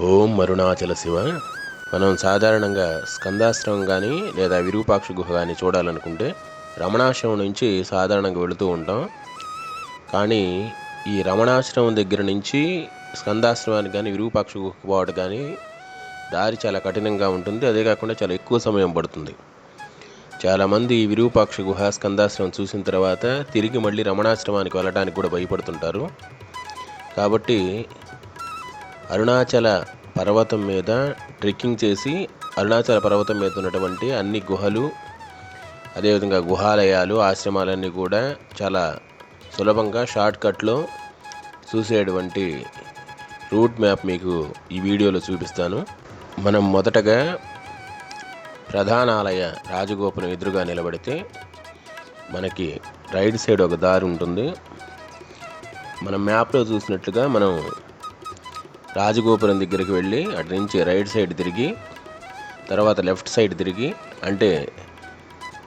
ఓం అరుణాచల శివ. మనం సాధారణంగా స్కందాశ్రమం కానీ లేదా విరూపాక్ష గుహ కానీ చూడాలనుకుంటే రమణాశ్రమం నుంచి సాధారణంగా వెళుతూ ఉంటాం. కానీ ఈ రమణాశ్రమం దగ్గర నుంచి స్కందాశ్రమానికి కానీ విరూపాక్ష గుహకు పోవడం కానీ దారి చాలా కఠినంగా ఉంటుంది. అదే కాకుండా చాలా ఎక్కువ సమయం పడుతుంది. చాలామంది విరూపాక్ష గుహ స్కందాశ్రమం చూసిన తర్వాత తిరిగి మళ్ళీ రమణాశ్రమానికి వెళ్ళడానికి కూడా భయపడుతుంటారు. కాబట్టి అరుణాచల పర్వతం మీద ట్రెక్కింగ్ చేసి అరుణాచల పర్వతం మీద ఉన్నటువంటి అన్ని గుహలు అదేవిధంగా గుహాలయాలు ఆశ్రమాలన్నీ కూడా చాలా సులభంగా షార్ట్కట్లో చూసేటువంటి రూట్ మ్యాప్ మీకు ఈ వీడియోలో చూపిస్తాను. మనం మొదటగా ప్రధానాలయ రాజగోపురం ఎదురుగా నిలబడితే మనకి రైట్ సైడ్ ఒక దారి ఉంటుంది. మనం మ్యాప్లో చూసినట్లుగా మనం రాజగోపురం దగ్గరికి వెళ్ళి అటు నుంచి రైట్ సైడ్ తిరిగి తర్వాత లెఫ్ట్ సైడ్ తిరిగి అంటే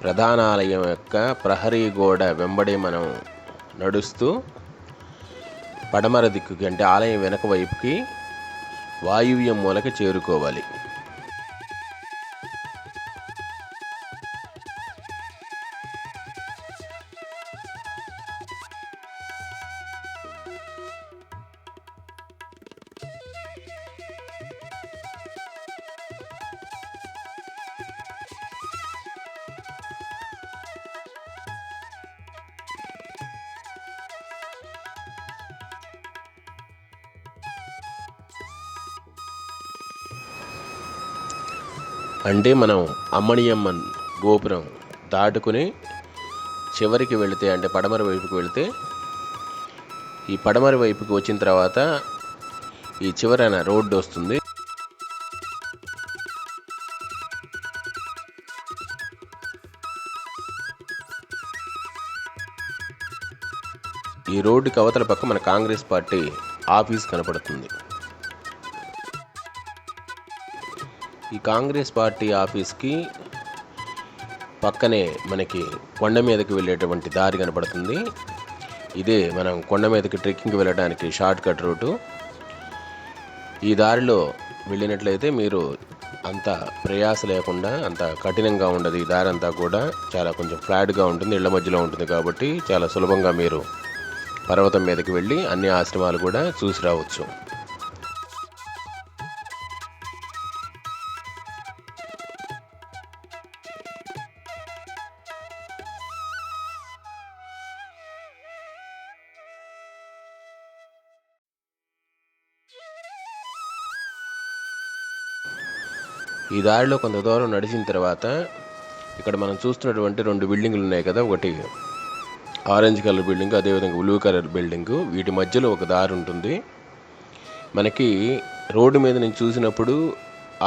ప్రధాన ఆలయం యొక్క ప్రహరీ గోడ వెంబడి మనం నడుస్తూ పడమర దిక్కుకి అంటే ఆలయం వెనక వైపుకి వాయువ్యం మూలకి చేరుకోవాలి. అంటే మనం అమ్మణియమ్మన్ గోపురం దాటుకుని చివరికి వెళితే అంటే పడమర వైపుకి వెళితే ఈ పడమర వైపుకి వచ్చిన తర్వాత ఈ చివరన రోడ్డు వస్తుంది. ఈ రోడ్డుకి అవతల పక్క మన కాంగ్రెస్ పార్టీ ఆఫీస్ కనపడుతుంది. ఈ కాంగ్రెస్ పార్టీ ఆఫీస్కి పక్కనే మనకి కొండ మీదకి వెళ్ళేటువంటి దారి కనపడుతుంది. ఇదే మనం కొండ మీదకి ట్రెక్కింగ్కి వెళ్ళడానికి షార్ట్ కట్ రూటు. ఈ దారిలో వెళ్ళినట్లయితే మీరు అంత ప్రయాస లేకుండా అంత కఠినంగా ఉండదు. ఈ దారి అంతా కూడా చాలా కొంచెం ఫ్లాట్గా ఉంటుంది ఇళ్ళ మధ్యలో ఉంటుంది కాబట్టి చాలా సులభంగా మీరు పర్వతం మీదకి వెళ్ళి అన్ని ఆశ్రమాలు కూడా చూసి రావచ్చు. ఈ దారిలో కొంత దూరం నడిచిన తర్వాత ఇక్కడ మనం చూస్తున్నటువంటి రెండు బిల్డింగులు ఉన్నాయి కదా ఒకటి ఆరెంజ్ కలర్ బిల్డింగ్ అదేవిధంగా బ్లూ కలర్ బిల్డింగ్. వీటి మధ్యలో ఒక దారి ఉంటుంది. మనకి రోడ్డు మీద నుంచి చూసినప్పుడు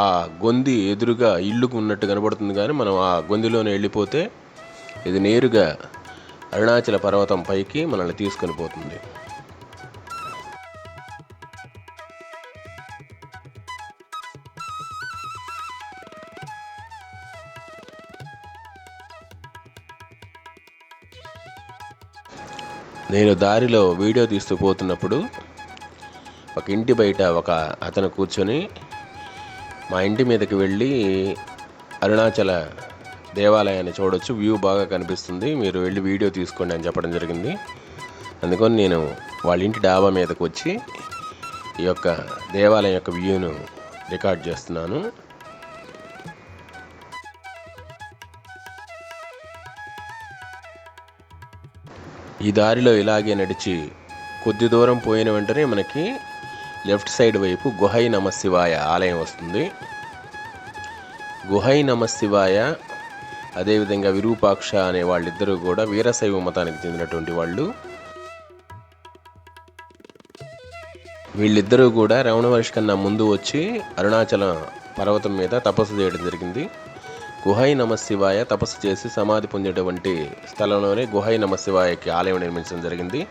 ఆ గొంది ఎదురుగా ఇల్లుకు ఉన్నట్టు కనబడుతుంది కానీ మనం ఆ గొందిలోనే వెళ్ళిపోతే ఇది నేరుగా అరుణాచల పర్వతం పైకి మనల్ని తీసుకొని పోతుంది నేను దారిలో వీడియో తీస్తూ పోతున్నప్పుడు ఒక ఇంటి బయట ఒక అతను కూర్చొని మా ఇంటి మీదకి వెళ్ళి అరుణాచల దేవాలయాన్ని చూడొచ్చు. వ్యూ బాగా కనిపిస్తుంది. మీరు వెళ్ళి వీడియో తీసుకోండి అని చెప్పడం జరిగింది. అందుకని నేను వాళ్ళ ఇంటి డాబా మీదకు వచ్చి ఈ యొక్క దేవాలయం యొక్క వ్యూను రికార్డ్ చేస్తున్నాను. ఈ దారిలో ఇలాగే నడిచి కొద్ది దూరం పోయిన వెంటనే మనకి లెఫ్ట్ సైడ్ వైపు గుహై నమశివాయ ఆలయం వస్తుంది. గుహై నమశివాయ అదేవిధంగా విరూపాక్ష అనే వాళ్ళిద్దరూ కూడా వీరశైవ మతానికి చెందినటువంటి వాళ్ళు. వీళ్ళిద్దరూ కూడా రమణ మహర్షి కన్నా ముందు వచ్చి అరుణాచలం పర్వతం మీద తపస్సు చేయడం జరిగింది. గుహై నమశివాయ తపస్సు చేసి సమాధి పొందేటువంటి స్థలంలోనే గుహై నమశివాయకి ఆలయం నిర్మించడం జరిగింది.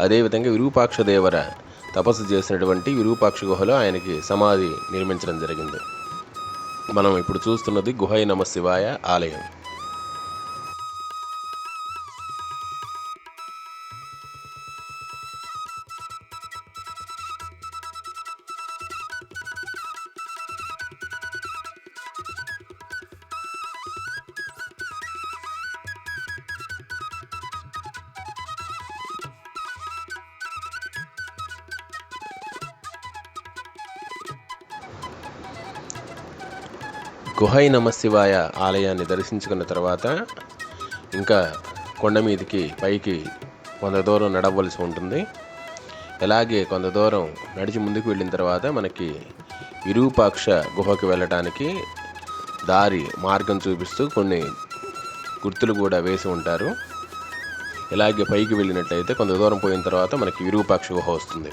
అదేవిధంగా విరూపాక్ష దేవర తపస్సు చేసినటువంటి విరూపాక్ష గుహలో ఆయనకి సమాధి నిర్మించడం జరిగింది. మనం ఇప్పుడు చూస్తున్నది గుహై నమశివాయ ఆలయం. గుహై నమశివాయ ఆలయాన్ని దర్శించుకున్న తర్వాత ఇంకా కొండ మీదకి పైకి కొంత దూరం నడవలసి ఉంటుంది. అలాగే కొంత దూరం నడిచి ముందుకు వెళ్ళిన తర్వాత మనకి విరూపాక్ష గుహకు వెళ్ళటానికి దారి మార్గం చూపిస్తూ కొన్ని గుర్తులు కూడా వేసి ఉంటారు. ఇలాగే పైకి వెళ్ళినట్లయితే కొంత దూరం పోయిన తర్వాత మనకి విరూపాక్ష గుహ వస్తుంది.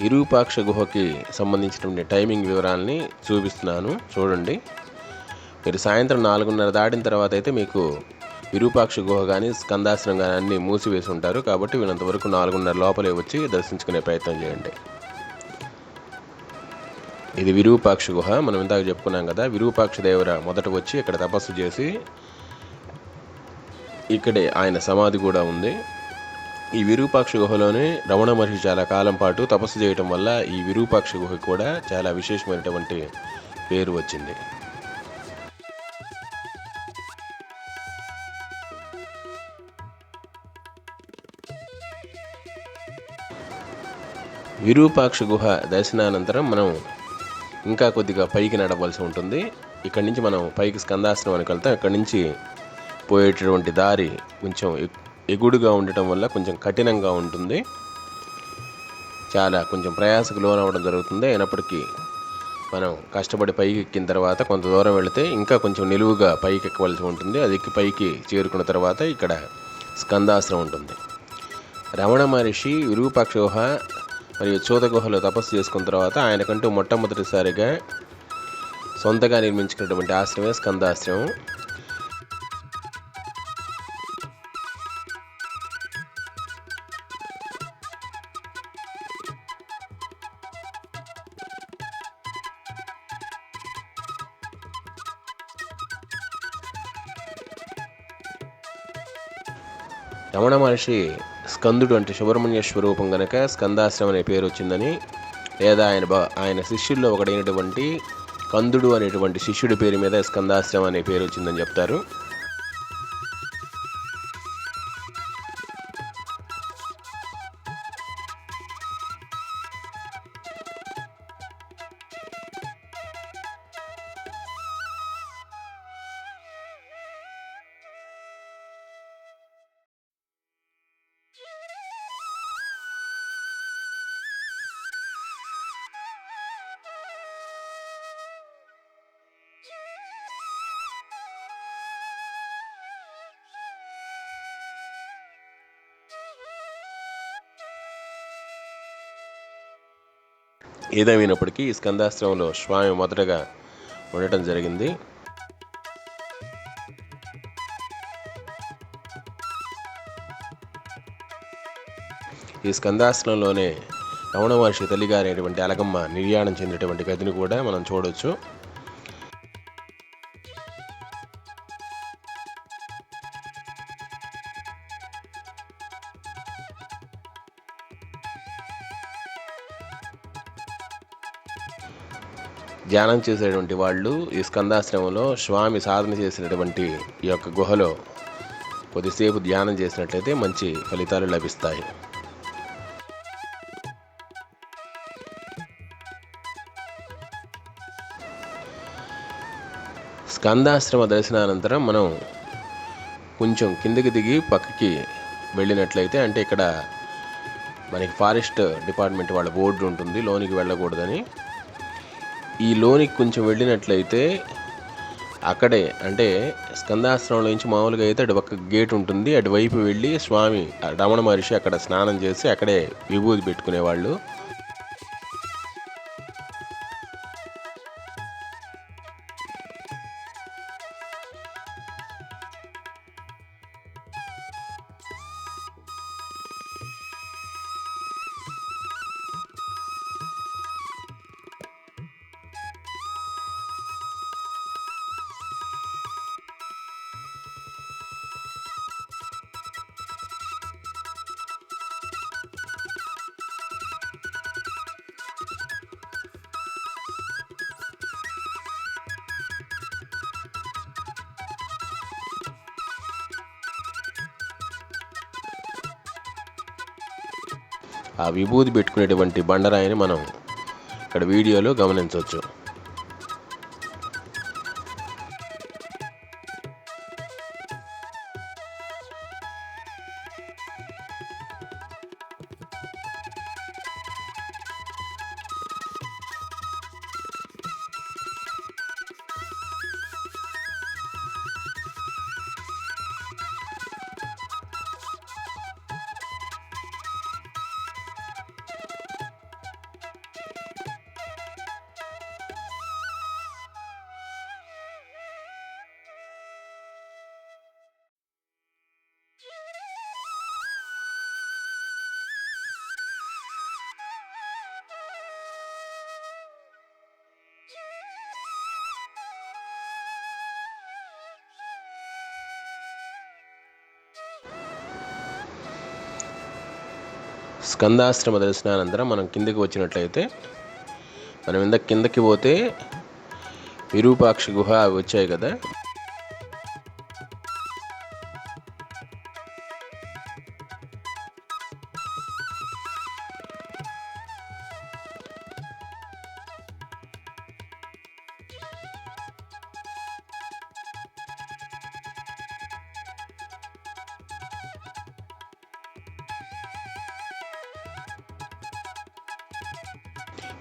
విరూపాక్ష గుహకి సంబంధించినటువంటి టైమింగ్ వివరాలని చూపిస్తున్నాను. చూడండి. మీరు సాయంత్రం నాలుగున్నర దాటిన తర్వాత అయితే మీకు విరూపాక్ష గుహ కానీ స్కందాశ్రం కానీ అన్నీ మూసివేసి ఉంటారు. కాబట్టి వీళ్ళంతవరకు నాలుగున్నర లోపలే వచ్చి దర్శించుకునే ప్రయత్నం చేయండి. ఇది విరూపాక్ష గుహ. మనం ఇందాక చెప్పుకున్నాం కదా విరూపాక్ష దేవర మొదట వచ్చి ఇక్కడ తపస్సు చేసి ఇక్కడే ఆయన సమాధి కూడా ఉంది. ఈ విరూపాక్ష గుహలోనే రమణ మహర్షి చాలా కాలం పాటు తపస్సు చేయటం వల్ల ఈ విరూపాక్ష గుహ కూడా చాలా విశేషమైనటువంటి పేరు వచ్చింది. విరూపాక్ష గుహ దర్శనానంతరం మనం ఇంకా కొద్దిగా పైకి నడవలసి ఉంటుంది. ఇక్కడి నుంచి మనం పైకి స్కందాశ్రమానికి వెళ్తాం. ఇక్కడి నుంచి పోయేటటువంటి దారి కొంచెం ఎగుడుగా ఉండటం వల్ల కొంచెం కఠినంగా ఉంటుంది. చాలా కొంచెం ప్రయాసకు లోనవ్వడం జరుగుతుంది. అయినప్పటికీ మనం కష్టపడి పైకి ఎక్కిన తర్వాత కొంత దూరం వెళితే ఇంకా కొంచెం నిలువుగా పైకి ఎక్కవలసి ఉంటుంది. అది ఎక్కి పైకి చేరుకున్న తర్వాత ఇక్కడ స్కందాశ్రం ఉంటుంది. రమణ మహర్షి విరూపాక్ష గుహ మరియు చూత గుహలో తపస్సు చేసుకున్న తర్వాత ఆయనకంటూ మొట్టమొదటిసారిగా సొంతగా నిర్మించుకున్నటువంటి ఆశ్రమే స్కందాశ్రమం. రమణ మహర్షి స్కందుడు అంటే సుబ్రహ్మణ్య స్వరూపం గనక స్కందాశ్రమం అనే పేరు వచ్చిందని లేదా ఆయన బ- ఆయన శిష్యుల్లో ఒకడైనటువంటి కందుడు అనేటువంటి శిష్యుడి పేరు మీద స్కందాశ్రమం అనే పేరు వచ్చిందని చెప్తారు. ఏదేమైనప్పటికీ ఈ స్కందాశ్రమంలో స్వామి మొదటగా ఉండటం జరిగింది. ఈ స్కందాశ్రమంలోనే రమణ మహర్షి తల్లిగారైనటువంటి అలగమ్మ నిర్యాణం చెందినటువంటి గదిని కూడా మనం చూడవచ్చు ధ్యానం చేసేటువంటి వాళ్ళు ఈ స్కందాశ్రమంలో స్వామి సాధన చేసినటువంటి ఈ యొక్క గుహలో కొద్దిసేపు ధ్యానం చేసినట్లయితే మంచి ఫలితాలు లభిస్తాయి. స్కందాశ్రమ దర్శనానంతరం మనం కొంచెం కిందకి దిగి పక్కకి వెళ్ళినట్లయితే అంటే ఇక్కడ మనకి ఫారెస్ట్ డిపార్ట్మెంట్ వాళ్ళ బోర్డు ఉంటుంది లోనికి వెళ్ళకూడదని. ఈ లోనికి కొంచెం వెళ్ళినట్లయితే అక్కడే అంటే స్కందాశ్రమంలో నుంచి మామూలుగా అయితే అటు ఒక గేట్ ఉంటుంది. అటువైపు వెళ్ళి స్వామి రమణ మహర్షి అక్కడ స్నానం చేసి అక్కడే విభూతి పెట్టుకునేవాళ్ళు. ఆ విభూతి పెట్టుకునేటువంటి బండరాయిని మనం ఇక్కడ వీడియోలో గమనించవచ్చు. స్కందాశ్రమ దర్శనానంతరం మనం కిందకి వచ్చినట్లయితే మనం ఇంత కిందకి పోతే విరూపాక్ష గుహ అవి వచ్చాయి కదా.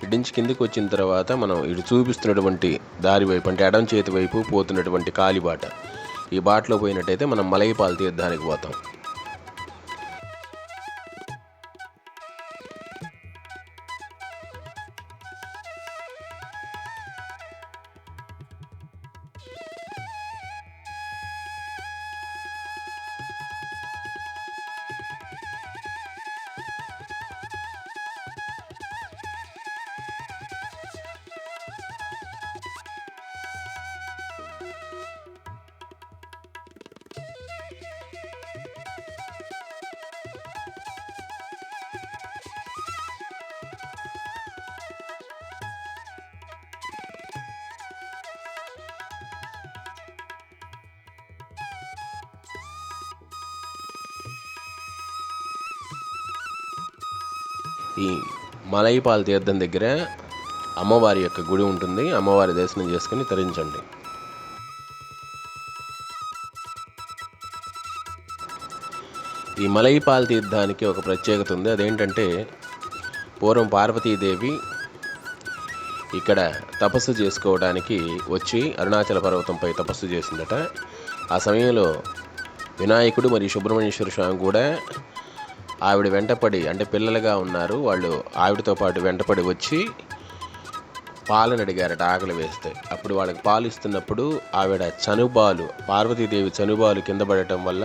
ఇడించి కిందకి వచ్చిన తర్వాత మనం ఇటు చూపిస్తున్నటువంటి దారి వైపు అంటే ఎడం చేతి వైపు పోతున్నటువంటి కాలిబాట. ఈ బాటలో పోయినట్టయితే మనం మలైపాల్ తీర్థానికి పోతాం. ఈ మలైపాల్ తీర్థం దగ్గర అమ్మవారి యొక్క గుడి ఉంటుంది. అమ్మవారి దర్శనం చేసుకుని తరించండి. ఈ మలైపాల్ తీర్థానికి ఒక ప్రత్యేకత ఉంది. అదేంటంటే పూర్వం పార్వతీదేవి ఇక్కడ తపస్సు చేసుకోవడానికి వచ్చి అరుణాచల పర్వతంపై తపస్సు చేసిందట. ఆ సమయంలో వినాయకుడు మరియు సుబ్రహ్మణ్యేశ్వర స్వామి కూడా ఆవిడ వెంటపడి అంటే పిల్లలుగా ఉన్నారు వాళ్ళు ఆవిడతో పాటు వెంటపడి వచ్చి పాలను అడిగారట ఆకలి వేస్తే. అప్పుడు వాళ్ళకి పాలు ఇస్తున్నప్పుడు ఆవిడ చనుబాలు పార్వతీదేవి చనుబాలు కింద పడటం వల్ల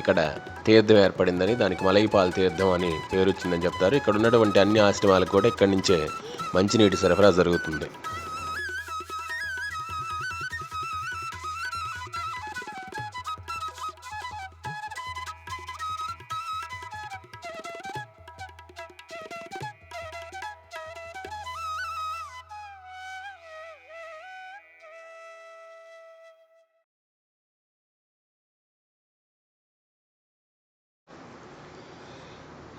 ఇక్కడ తీర్థం ఏర్పడిందని దానికి మలైపాల్ తీర్థం అని పేరు వచ్చిందని చెప్తారు. ఇక్కడ ఉన్నటువంటి అన్ని ఆశ్రమాలకు కూడా ఇక్కడి నుంచే మంచినీటి సరఫరా జరుగుతుంది.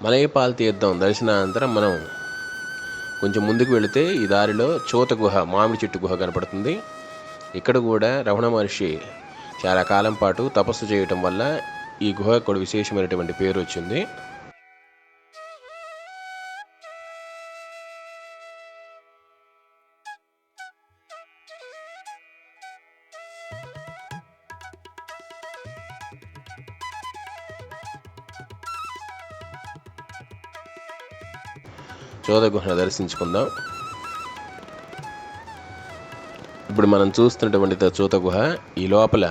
మలయపాల తీర్థం దర్శనానంతరం మనం కొంచెం ముందుకు వెళితే ఈ దారిలో చోత గుహ మామిడి చెట్టు గుహ కనపడుతుంది. ఇక్కడ కూడా రమణ మహర్షి చాలా కాలం పాటు తపస్సు చేయటం వల్ల ఈ గుహ కూడా విశేషమైనటువంటి పేరు వచ్చింది. గుహను దర్శించుకుందాం. ఇప్పుడు మనం చూస్తున్నటువంటి చూత గుహ ఈ లోపల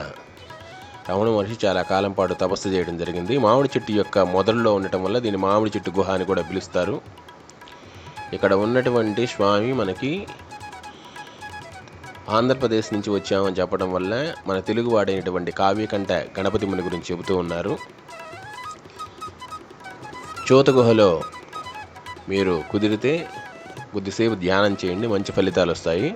రమణ మహర్షి చాలా కాలం పాటు తపస్సు చేయడం జరిగింది. మామిడి చెట్టు యొక్క మొదల్లో ఉండటం వల్ల దీన్ని మామిడి చెట్టు గుహ అని కూడా పిలుస్తారు. ఇక్కడ ఉన్నటువంటి స్వామి మనకి ఆంధ్రప్రదేశ్ నుంచి వచ్చామని చెప్పడం వల్ల మన తెలుగు వాడైనటువంటి కావ్యకంఠ గణపతి ముని గురించి చెబుతూ ఉన్నారు. చోత గుహలో మీరు కుదిరితే కొద్దిసేపు ధ్యానం చేయండి మంచి ఫలితాలు వస్తాయి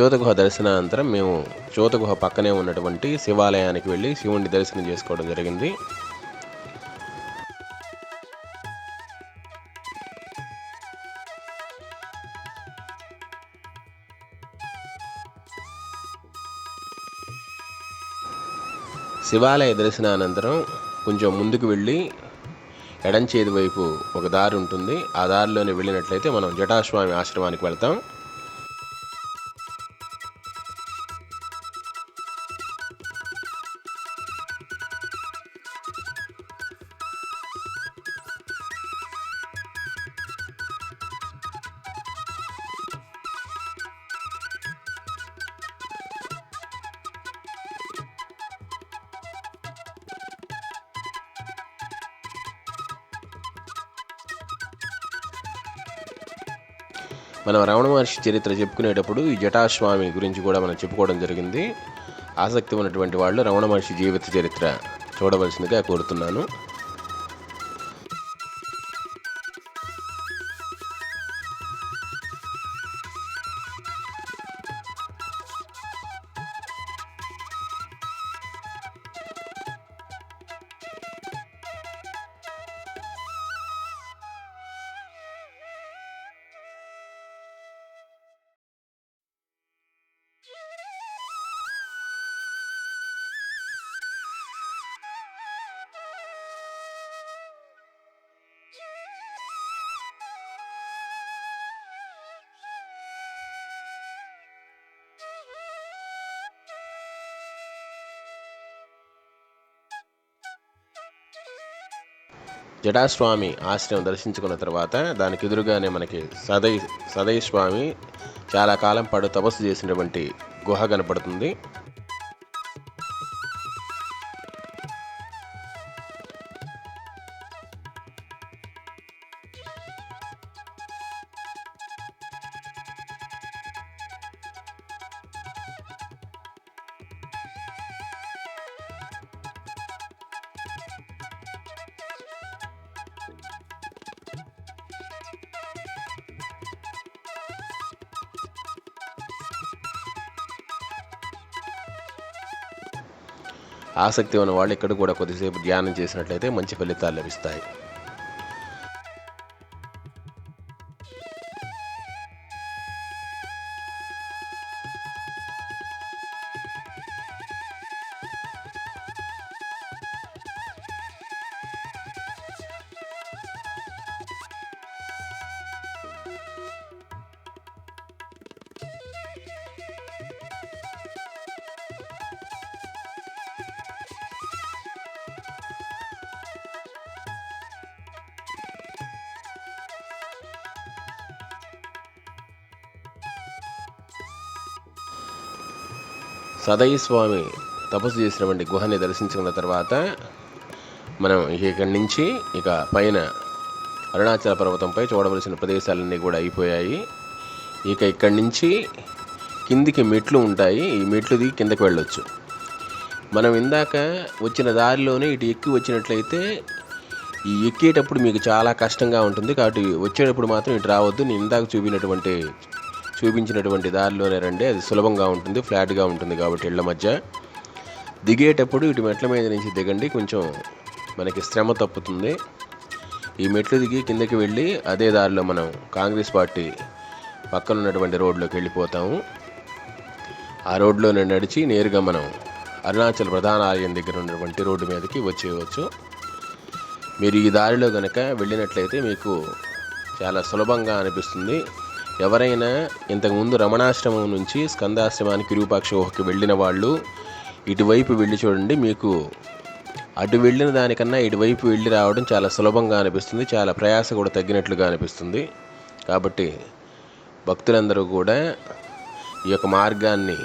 చోతగుహ దర్శనానంతరం మేము చోతగుహ పక్కనే ఉన్నటువంటి శివాలయానికి వెళ్ళి శివుణ్ణి దర్శనం చేసుకోవడం జరిగింది. శివాలయ దర్శనానంతరం కొంచెం ముందుకు వెళ్ళి ఎడంచేది వైపు ఒక దారి ఉంటుంది. ఆ దారిలోనే వెళ్ళినట్లయితే మనం జటాస్వామి ఆశ్రమానికి వెళ్తాం. మనం రమణ మహర్షి చరిత్ర చెప్పుకునేటప్పుడు ఈ జటాస్వామి గురించి కూడా మనం చెప్పుకోవడం జరిగింది. ఆసక్తి ఉన్నటువంటి వాళ్ళు రమణ మహర్షి జీవిత చరిత్ర చూడవలసిందిగా కోరుతున్నాను. జటాస్వామి ఆశ్రమం దర్శించుకున్న తర్వాత దానికి ఎదురుగానే మనకి సదై సదై స్వామి చాలా కాలం పాటు తపస్సు చేసినటువంటి గుహ కనపడుతుంది. ఆసక్తి ఉన్న వాళ్ళు ఇక్కడ కూడా కొద్దిసేపు ధ్యానం చేసినట్లయితే మంచి ఫలితాలు లభిస్తాయి. సదై స్వామి తపస్సు చేసినటువంటి గుహని దర్శించుకున్న తర్వాత మనం ఇక్కడి నుంచి ఇక పైన అరుణాచల పర్వతంపై చూడవలసిన ప్రదేశాలన్నీ కూడా అయిపోయాయి. ఇక ఇక్కడి నుంచి కిందికి మెట్లు ఉంటాయి. ఈ మెట్లు దిగి కిందకి వెళ్ళొచ్చు. మనం ఇందాక వచ్చిన దారిలోనే ఇటు ఎక్కి వచ్చినట్లయితే ఈ ఎక్కేటప్పుడు మీకు చాలా కష్టంగా ఉంటుంది. కాబట్టి వచ్చేటప్పుడు మాత్రం ఇటు రావద్దు. నేను ఇందాక చూపినటువంటి చూపించినటువంటి దారిలోనే రండి. అది సులభంగా ఉంటుంది ఫ్లాట్గా ఉంటుంది కాబట్టి ఇళ్ళ మధ్య. దిగేటప్పుడు ఇటు మెట్ల మీద నుంచి దిగండి కొంచెం మనకి శ్రమ తప్పుతుంది. ఈ మెట్లు దిగి కిందకి వెళ్ళి అదే దారిలో మనం కాంగ్రెస్ పార్టీ పక్కన ఉన్నటువంటి రోడ్లోకి వెళ్ళిపోతాము. ఆ రోడ్లోనే నడిచి నేరుగా మనం అరుణాచల్ ప్రధాన ఆలయం దగ్గర ఉన్నటువంటి రోడ్డు మీదకి వచ్చేయవచ్చు. మీరు ఈ దారిలో కనుక వెళ్ళినట్లయితే మీకు చాలా సులభంగా అనిపిస్తుంది. ఎవరైనా ఇంతకుముందు రమణాశ్రమం నుంచి స్కందాశ్రమానికి విరూపాక్ష గుహకి వెళ్ళిన వాళ్ళు ఇటువైపు వెళ్ళి చూడండి మీకు అటు వెళ్ళిన దానికన్నా ఇటువైపు వెళ్ళి రావడం చాలా సులభంగా అనిపిస్తుంది చాలా ప్రయాస కూడా తగ్గినట్లుగా అనిపిస్తుంది. కాబట్టి భక్తులందరూ కూడా ఈ యొక్క మార్గాన్ని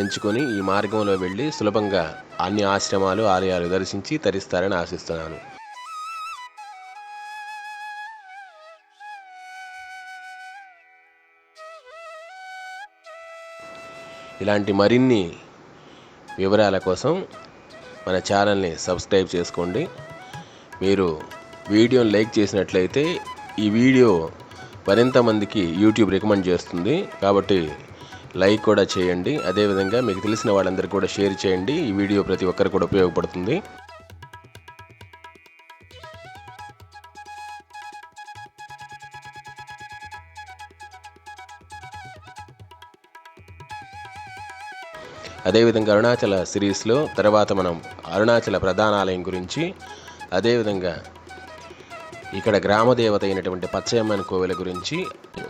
ఎంచుకొని ఈ మార్గంలో వెళ్ళి సులభంగా అన్ని ఆశ్రమాలు ఆలయాలు దర్శించి తరిస్తారని ఆశిస్తున్నాను. ఇలాంటి మరిన్ని వివరాల కోసం మన ఛానల్ని సబ్స్క్రైబ్ చేసుకోండి. మీరు వీడియోని లైక్ చేసినట్లయితే ఈ వీడియో మరింత మందికి యూట్యూబ్ రికమెండ్ చేస్తుంది. కాబట్టి లైక్ కూడా చేయండి. అదేవిధంగా మీకు తెలిసిన వాళ్ళందరికీ కూడా షేర్ చేయండి. ఈ వీడియో ప్రతి ఒక్కరికి కూడా ఉపయోగపడుతుంది. అదేవిధంగా అరుణాచల సిరీస్లో తర్వాత మనం అరుణాచల ప్రధానాలయం గురించి అదేవిధంగా ఇక్కడ గ్రామదేవత అయినటువంటి పచ్చయమ్మన్ కోవెల గురించి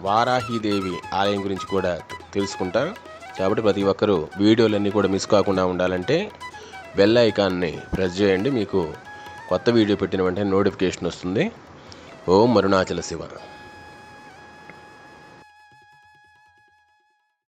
వారాహీదేవి ఆలయం గురించి కూడా తెలుసుకుంటాం కాబట్టి ప్రతి ఒక్కరూ వీడియోలన్నీ కూడా మిస్ కాకుండా ఉండాలంటే బెల్ ఐకాన్ని ప్రెస్ చేయండి. మీకు కొత్త వీడియో పెట్టిన వెంటనే నోటిఫికేషన్ వస్తుంది. ఓం అరుణాచల శివ.